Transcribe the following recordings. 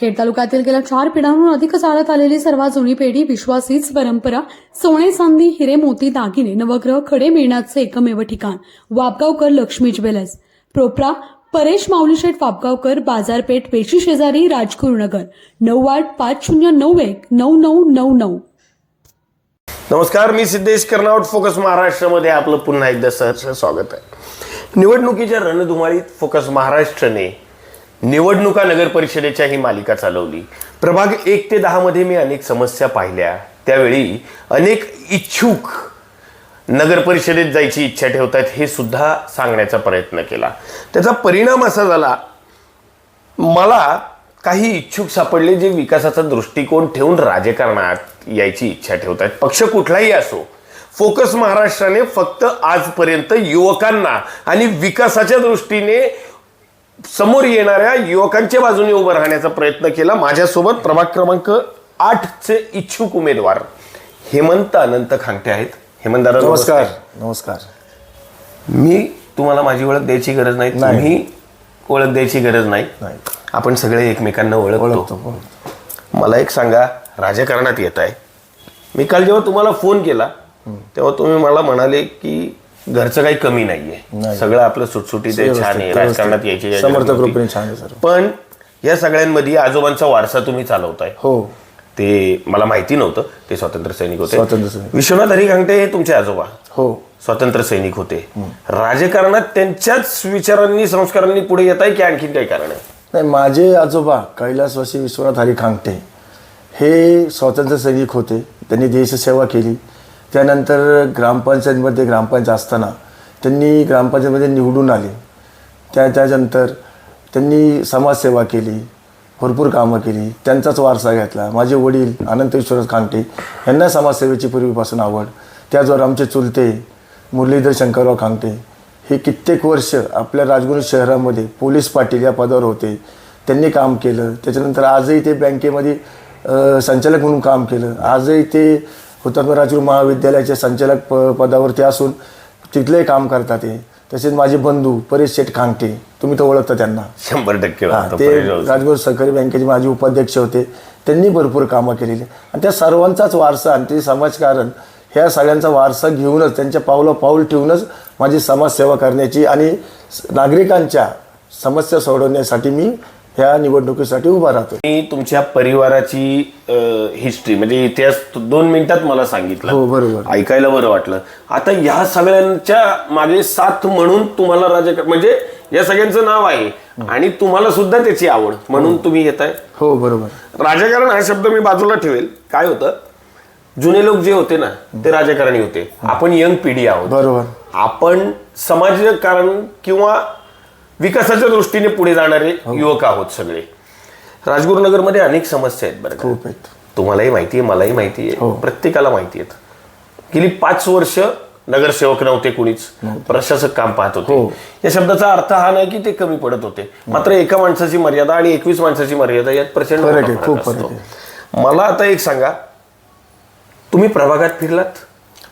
खेड तालुक्यातील गेल्या चार पिढ्यांहून अधिक चालत आलेली सर्वात जुनी पेढी विश्वासीच परंपरा सोने चांदी हिरे मोती दागिने नवग्रह खडे मिळण्याचे एकमेव ठिकाण वापगावकर लक्ष्मी ज्वेलर्स. प्रोप्रा परेश माऊलीशेठ वापगावकर बाजारपेठ पेशी शेजारी राजगुरुनगर नऊ आठ पाच शून्य नऊ एक नऊ नऊ नऊ नऊ. नमस्कार मी सिद्धेश कर्नावट फोकस महाराष्ट्रामध्ये आपलं पुन्हा एकदा सहर्ष स्वागत आहे. निवडणुकीच्या रणधुमाळीत फोकस महाराष्ट्रने निवडणुका नगर परिषदेच्या ही मालिका चालवली. प्रभाग एक ते दहा मध्ये मी अनेक समस्या पाहिल्या. त्यावेळी अनेक इच्छुक नगर परिषदेत जायची इच्छा ठेवतात हे सुद्धा सांगण्याचा प्रयत्न केला. त्याचा परिणाम असा झाला मला काही इच्छुक सापडले जे विकासाचा दृष्टिकोन ठेवून राजकारणात यायची इच्छा ठेवतात. पक्ष कुठलाही असो फोकस महाराष्ट्राने फक्त आजपर्यंत युवकांना आणि विकासाच्या दृष्टीने समोर येणाऱ्या युवकांच्या बाजूने उभं राहण्याचा प्रयत्न केला. माझ्यासोबत प्रभाग क्रमांक आठचे इच्छुक उमेदवार हेमंत अनंत खांगटे आहेत. हेमंत दादा नमस्कार. नमस्कार मी तुम्हाला माझी ओळख द्यायची गरज नाही. तुम्ही ओळख द्यायची गरज नाही. आपण सगळे एकमेकांना ओळखतो. मला एक सांगा राजकारणात येत आहे मी काल जेव्हा तुम्हाला फोन केला तेव्हा तुम्ही मला म्हणाले की घरचं काही कमी नाहीये. नाही. सगळं आपलं सुटसुटीत आहे छान आहे. राजकारणात यायची काही समर्थ गरज नव्हती. ग्रुपने छान आहे सर. पण या सगळ्यांमध्ये आजोबांचा वारसा तुम्ही चालवताय. हो. ते मला माहिती नव्हतं. ते स्वातंत्र्य सैनिक होते. स्वातंत्र्य सैनिक. विश्वनाथ हरी घांगटे हे तुमचे आजोबा. हो. स्वातंत्र्य सैनिक होते. राजकारणात त्यांच्याच विचारांनी संस्कारांनी पुढे येत आहे की आणखीन काही कारण आहे? नाही माझे आजोबा कैलासवासी विश्वनाथ हरी खांगटे हे स्वातंत्र्य सैनिक होते. त्यांनी देशसेवा केली. त्यानंतर ग्रामपंचायतमध्ये ग्रामपंचायत असताना त्यांनी ग्रामपंचायतमध्ये निवडून आले. त्या त्याच्यानंतर त्यांनी समाजसेवा केली भरपूर कामं केली. त्यांचाच वारसा घेतला. माझे वडील अनंत विश्वनाथ खांगटे यांना समाजसेवेची पूर्वीपासून आवड. त्याचबरोबर आमचे चुलते मुरलीधर शंकरराव खांगटे हे कित्येक वर्ष आपल्या राजगुरू शहरामध्ये पोलीस पाटील या पदावर होते. त्यांनी काम केलं. त्याच्यानंतर आजही ते बँकेमध्ये संचालक म्हणून काम केलं. आजही ते हुतात्मा राजगुरू महाविद्यालयाचे संचालक प पदावर ते असून तिथलंही काम करतात ते तसेच माझे बंधू परेश शेठ खांगटे तुम्ही तर ओळखता त्यांना. शंभर टक्के हा, ते. राजगुरू सहकारी बँकेचे माजी उपाध्यक्ष होते. त्यांनी भरपूर कामं केलेली. आणि त्या सर्वांचाच वारसा आणि ते समाजकारण ह्या सगळ्यांचा वारसा घेऊनच त्यांच्या पावलं पाऊल ठेवूनच माझी समाजसेवा करण्याची आणि स- नागरिकांच्या समस्या सोडवण्यासाठी मी ह्या निवडणुकीसाठी उभा राहतो मी तुमच्या परिवाराची हिस्ट्री म्हणजे इतिहास दोन मिनिटात मला सांगितलं. हो बरोबर. ऐकायला बरं वाटलं. आता ह्या सगळ्यांच्या मागे साथ म्हणून तुम्हाला राजकारण म्हणजे या सगळ्यांचं नाव आहे. आणि तुम्हाला सुद्धा त्याची आवड म्हणून तुम्ही येताय. हो बरोबर. राजकारण हा शब्द मी बाजूला ठेवेल. काय होतं? जुने लोक जे होते ना ते राजकारणी होते. आपण यंग पिढी आहोत. बरोबर. आपण समाजकारण किंवा विकासाच्या दृष्टीने पुढे जाणारे युवक आहोत सगळे. राजगुरुनगरमध्ये अनेक समस्या आहेत बरं का. खूप आहेत. तुम्हालाही माहिती आहे मलाही माहिती आहे. प्रत्येकाला माहिती आहेत. गेली पाच वर्ष नगरसेवक नव्हते कुणीच. प्रशासक काम पाहत होते. या शब्दाचा अर्थ हा नाही की ते कमी पडत होते. मात्र एका माणसाची मर्यादा आणि एकवीस माणसाची मर्यादा यात प्रचंड फरक मोठा आहे, फरक खूप फरक असतो. मला आता एक सांगा. तुम्ही प्रभागात फिरलात?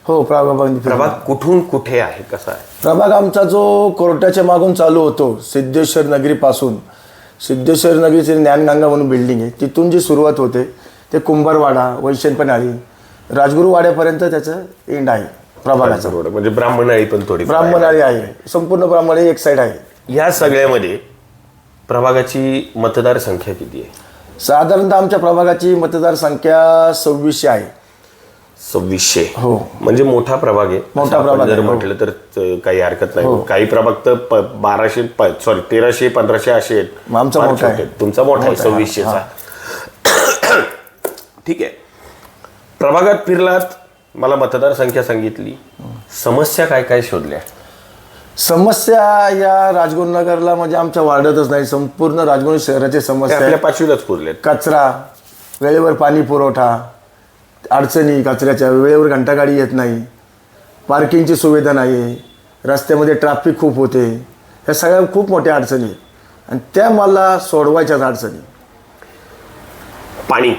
हो प्रभाग प्रभाग कुठून कुठे आहे? कसा आहे? प्रभाग आमचा जो कोर्टाच्या मागून चालू होतो सिद्धेश्वर नगरीपासून. सिद्धेश्वर नगरीचे ज्ञानगंगा म्हणून बिल्डिंग आहे. तिथून जी सुरुवात होते ते कुंभारवाडा वैशनपणाळी राजगुरुवाड्यापर्यंत त्याचं एंड आहे प्रभागाचा. रोड म्हणजे ब्राह्मणाळी पण थोडी ब्राह्मणाळी आहे. संपूर्ण ब्राह्मणाळी एक साईड आहे. या सगळ्यामध्ये प्रभागाची मतदार संख्या किती आहे? साधारणतः आमच्या प्रभागाची मतदार संख्या सव्वीसशे आहे. सव्वीसशे. हो. म्हणजे मोठा प्रभाग आहे. मोठा प्रभाग जर हो. म्हटलं तर काही हरकत नाही. काही प्रभाग तर बाराशे सॉरी तेराशे पंधराशे असे आहेत. आमचा मोठा आहे. तुमचा मोठा आहे सव्वीसशेचा. ठीक आहे. प्रभागात फिरलात मला मतदार संख्या सांगितली. समस्या काय काय शोधल्या? समस्या या राजगुरुनगरला म्हणजे आमच्या वाढतच नाही. संपूर्ण राजगुरू शहराची समस्या आपल्या पाचवीलाच पुरलेत. कचरा वेळेवर पाणी पुरवठा अडचणी कचऱ्याच्या वेळेवर घंटागाडी येत नाही पार्किंगची सुविधा नाही रस्त्यामध्ये ट्रॅफिक खूप होते ह्या सगळ्या खूप मोठ्या अडचणी आहेत आणि त्या मला सोडवायच्याच अडचणी पाणी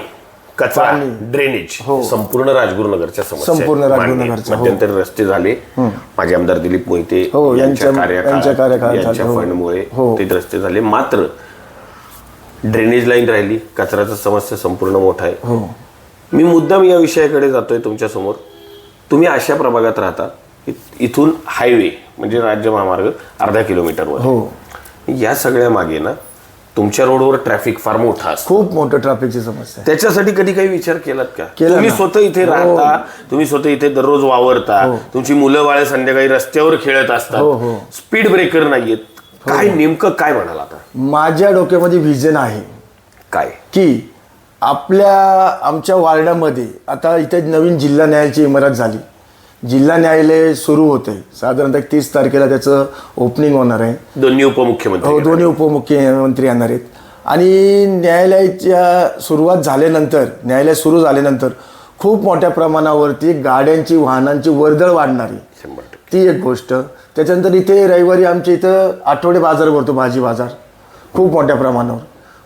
कचरा पाणी. ड्रेनेज हो. संपूर्ण राजगुरुनगरच्या समस्या आहेत. संपूर्ण मान्य. राजगुरुनगरच्या, हो. मध्यंतरी रस्ते झाले माझे आमदार दिलीप मोहिते हो, यांच्या यांच्या- कार्यकाळात यांच्या कार्यकाळात यांच्या झाले, हो. फंडमुळे हो. ते रस्ते झाले मात्र ड्रेनेज लाईन राहिली कचऱ्याचा समस्या संपूर्ण मोठा आहे हो मी मुद्दाम या विषयाकडे जातोय तुमच्यासमोर तुम्ही अशा प्रभागात राहता इथून हायवे म्हणजे राज्य महामार्ग अर्धा किलोमीटरवर. हो. या सगळ्या मागे ना तुमच्या रोडवर ट्रॅफिक फार मोठा असतो. खूप मोठं ट्रॅफिकची समस्या आहे. त्याच्यासाठी कधी काही विचार केलात का? तुम्ही. स्वतः इथे हो. राहता तुम्ही स्वतः इथे दररोज वावरता तुमची मुलं बाळ संध्याकाळी रस्त्यावर खेळत हो, असतात. हो. स्पीड ब्रेकर नाहीयेत. काय नेमकं काय म्हणाल आता? माझ्या डोक्यामध्ये व्हिजन आहे. काय? की आपल्या आमच्या वार्डामध्ये आता इथे नवीन जिल्हा न्यायालयाची इमारत झाली. जिल्हा न्यायालय सुरू होते. साधारणतः तीस तारखेला त्याचं ओपनिंग होणार आहे. दोन्ही उपमुख्यमंत्री हो दोन्ही उपमुख्यमंत्री येणार आहेत. आणि न्यायालयाच्या सुरुवात झाल्यानंतर न्यायालय सुरू झाल्यानंतर खूप मोठ्या प्रमाणावरती गाड्यांची वाहनांची वर्दळ वाढणार ती एक गोष्ट. त्याच्यानंतर इथे रविवारी आमच्या इथं आठवडे बाजार भरतो भाजी बाजार. खूप मोठ्या प्रमाणावर.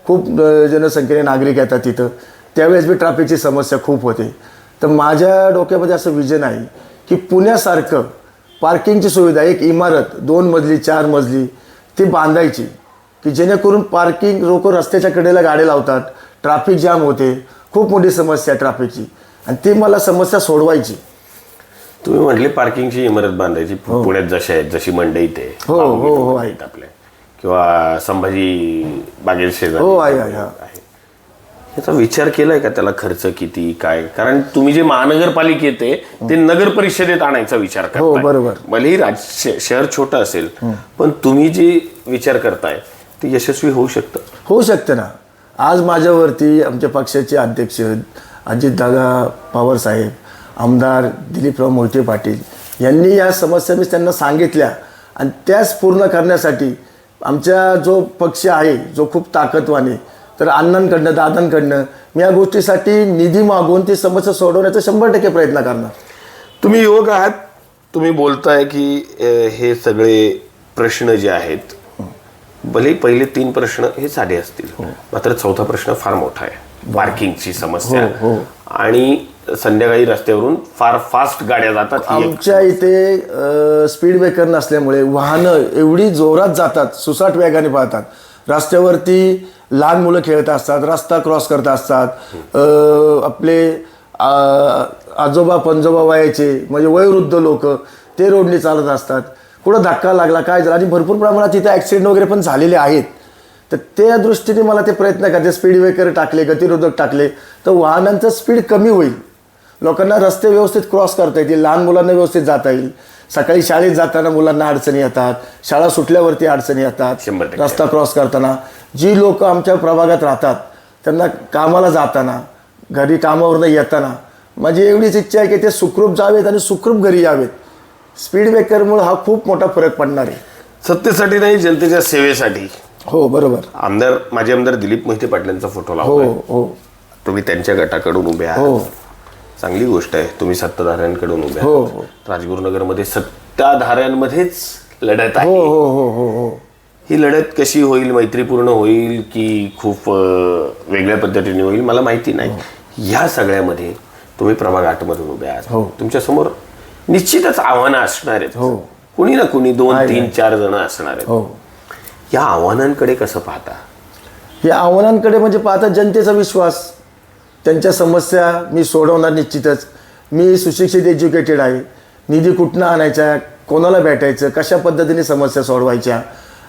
खूप जनसंख्येने नागरिक येतात तिथं. त्यावेळेस बी ट्रॅफिकची समस्या खूप होते. तर माझ्या डोक्यामध्ये असं विजन आहे की पुण्यासारखं पार्किंगची सुविधा एक इमारत दोन मजली चार मजली ती बांधायची. की जेणेकरून पार्किंग लोक रस्त्याच्या कडेला गाडी लावतात. ट्रॅफिक जाम होते. खूप मोठी समस्या आहे ट्रॅफिकची आणि ती मला समस्या सोडवायची. तुम्ही म्हटले पार्किंगची इमारत बांधायची. पुण्यात जशी आहेत जशी मंडई ते हो, हो, हो, आहे. आपल्या. किंवा संभाजी बागेल शेजारी. हो, आहे, आहे, हा. आहे. याचा विचार केलाय का त्याला खर्च किती काय? कारण तुम्ही जे महानगरपालिकेत आहे ते नगर परिषदेत आणायचा विचार करताय. हो, बरोबर. भलेही राज श- शहर छोटं असेल पण तुम्ही जे विचार करताय ते यशस्वी होऊ शकतं. होऊ शकते ना. आज माझ्यावरती आमच्या पक्षाचे अध्यक्ष अजितदादा पवार साहेब आमदार दिलीपराव मोहिते पाटील यांनी या समस्या मी त्यांना सांगितल्या आणि त्याच पूर्ण करण्यासाठी आमचा जो पक्ष आहे जो खूप ताकदवान आहे तर अण्णांकडनं दादांकडनं मी या गोष्टीसाठी निधी मागून ती समस्या सोडवण्याचा शंभर टक्के प्रयत्न करणार. तुम्ही युवक आहात. तुम्ही बोलताय की अ, हे सगळे प्रश्न जे आहेत भले पहिले तीन प्रश्न हे साधे असतील मात्र चौथा प्रश्न फार मोठा आहे. पार्किंगची समस्या हो, हो. आणि संध्याकाळी रस्त्यावरून फार फास्ट गाड्या जातात ही एक- आमच्या इथे स्पीड ब्रेकर नसल्यामुळे वाहनं एवढी जोरात जातात सुसाट वेगाने पाहतात रस्त्यावरती लहान मुलं खेळत असतात रस्ता क्रॉस करत असतात. अ, आपले आ, आजोबा पंजोबा वयाचे म्हणजे वयोवृद्ध लोक ते रोडने चालत असतात. कुठं धक्का लागला काय झाला? आणि भरपूर प्रमाणात तिथे ॲक्सिडेंट वगैरे पण झालेले आहेत. तर त्या दृष्टीने मला ते प्रयत्न करायचे स्पीड ब्रेकर टाकले गतिरोधक टाकले तर वाहनांचं स्पीड कमी होईल. लोकांना रस्ते व्यवस्थित क्रॉस करता येतील लहान मुलांना व्यवस्थित जाता येईल. सकाळी शाळेत जाताना मुलांना अडचणी येतात शाळा सुटल्यावरती अडचणी येतात. रस्ता क्रॉस करताना. जी लोक आमच्या प्रभागात राहतात त्यांना कामाला जाताना घरी कामावरनं येताना माझी एवढीच इच्छा आहे की ते सुखरूप जावेत आणि सुखरूप घरी यावेत. स्पीड ब्रेकरमुळे हा खूप मोठा फरक पडणार आहे. सत्तेसाठी नाही जनतेच्या सेवेसाठी. हो बरोबर. आमदार माझे आमदार दिलीप मोहिते पाटलांचा फोटो हो हो. तुम्ही त्यांच्या गटाकडून उभे हो. चांगली गोष्ट आहे. तुम्ही सत्ताधाऱ्यांकडून उभे हो, हो. राजगुरुनगरमध्ये सत्ताधाऱ्यांमध्येच लढत हो आहे. हो हो हो हो ही. लढत कशी होईल मैत्रीपूर्ण होईल की खूप वेगळ्या पद्धतीने होईल मला माहिती नाही. ह्या सगळ्यामध्ये तुम्ही प्रभाग आठ मधून उभे आहात. हो. तुमच्यासमोर निश्चितच आव्हानं असणार आहेत. हो. कुणी ना कुणी दोन तीन. चार जण असणार आहेत. हो. या आव्हानांकडे कसं पाहता? या आव्हानांकडे म्हणजे पाहता जनतेचा विश्वास त्यांच्या समस्या मी सोडवणार निश्चितच. मी सुशिक्षित एज्युकेटेड आहे. निधी कुठनं आणायचा? कोणाला भेटायचं? कशा पद्धतीने समस्या सोडवायच्या?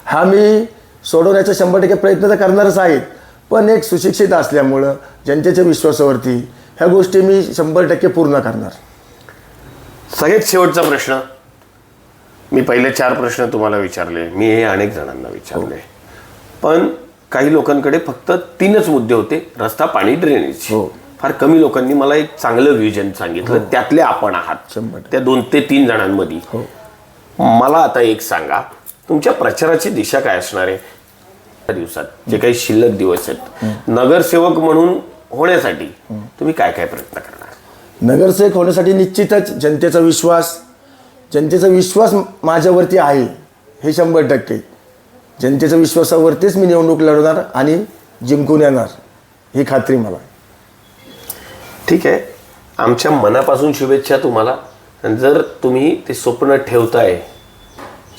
हा मी सोडवण्याचा शंभर टक्के प्रयत्न तर करणारच आहेत. पण एक सुशिक्षित असल्यामुळं जनतेच्या विश्वासावरती ह्या गोष्टी मी शंभर टक्के पूर्ण करणार. सगळ्यात शेवटचा प्रश्न. मी पहिले चार प्रश्न तुम्हाला विचारले. मी हे अनेक जणांना विचारले. पण काही लोकांकडे फक्त तीनच मुद्दे होते रस्ता पाणी ड्रेनेज हो. फार कमी लोकांनी मला एक चांगलं विजन सांगितलं. त्यातले आपण आहात. त्या दोन ते तीन जणांमध्ये. हो. मला आता एक सांगा तुमच्या प्रचाराची दिशा काय असणार आहे? दिवसात जे काही शिल्लक दिवस आहेत. नगरसेवक म्हणून होण्यासाठी तुम्ही काय काय प्रयत्न करणार? नगरसेवक होण्यासाठी निश्चितच जनतेचा विश्वास जनतेचा विश्वास माझ्यावरती आहे हे शंभर टक्के. जनतेच्या विश्वासावरतीच मी निवडणूक लढवणार आणि जिंकून येणार ही खात्री मला. ठीक आहे. आमच्या मनापासून शुभेच्छा तुम्हाला. जर तुम्ही ते स्वप्न ठेवताय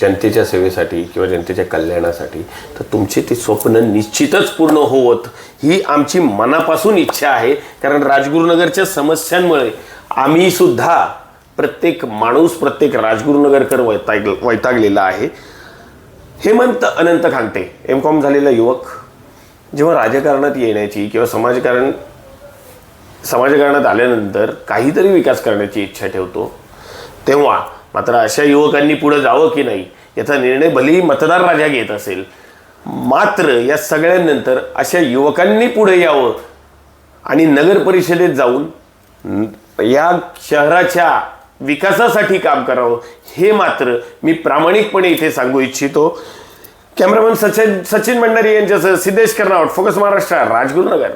जनतेच्या सेवेसाठी किंवा जनतेच्या कल्याणासाठी तर तुमचे ते स्वप्न निश्चितच पूर्ण होवत ही आमची मनापासून इच्छा आहे. कारण राजगुरुनगरच्या समस्यांमुळे आम्ही सुद्धा प्रत्येक माणूस प्रत्येक राजगुरुनगरकर वैताग वैतागलेला आहे. हेमंत अनंत खांगटे एम कॉम झालेला युवक. जेव्हा राजकारणात येण्याची किंवा समाजकारण समाजकारणात आल्यानंतर काहीतरी विकास करण्याची इच्छा ठेवतो तेव्हा मात्र अशा युवकांनी पुढं जावं की नाही याचा निर्णय भलेही मतदार राजा घेत असेल मात्र या सगळ्यांनंतर अशा युवकांनी पुढे यावं आणि नगर परिषदेत जाऊन या शहराच्या विकासासाठी काम करावं हे मात्र मी प्रामाणिकपणे इथे सांगू इच्छितो. कॅमेरामन सचिन सचिन भंडारी यांच्यासह सिद्धेश कर्नावट फोकस महाराष्ट्र राजगुरुनगर.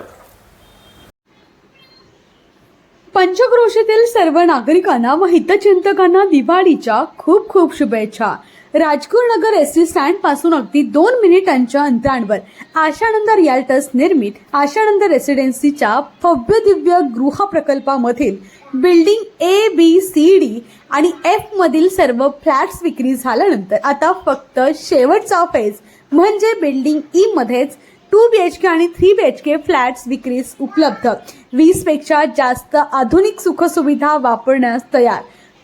पंचक्रोशीतील सर्व नागरिकांना व हितचिंतकांना दिवाळीच्या खूप खूप शुभेच्छा. राजगुर नगर एस टी स्टँडपासून अगदी दोन मिनिटांच्या अंतरांवर आशानंद रियाल्टर्स निर्मित आशानंद रेसिडेन्सीच्या भव्य दिव्य गृह प्रकल्पामधील building A B C D आणि एफ मधील सर्व फ्लॅट्स विक्री झाल्यानंतर आता फक्त शेवटचा फेज म्हणजे बिल्डिंग ई मध्येच टू बी एच के आणि three B H K flats विक्रीस उपलब्ध. वीसपेक्षा जास्त आधुनिक सुखसुविधा वापरण्यास तयार.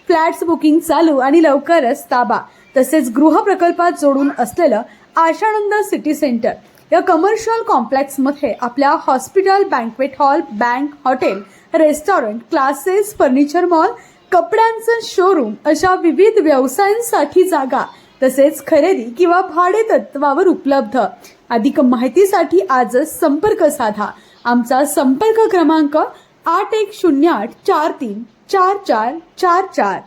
फ्लॅट्स बुकिंग चालू आणि लवकरच ताबा. तसेच गृह प्रकल्पात जोडून असलेलं आशानंद सिटी सेंटर. या कमर्शियल कॉम्प्लेक्समध्ये आपल्या hospital banquet hall bank hotel restaurant classes furniture mall कपड्यांचं शोरूम अशा विविध व्यवसायांसाठी जागा. तसेच खरेदी किंवा भाडे तत्वावर उपलब्ध. अधिक माहितीसाठी आजच संपर्क साधा. आमचा संपर्क क्रमांक आठ एक शून्य आठ चार तीन चार चार चार चार.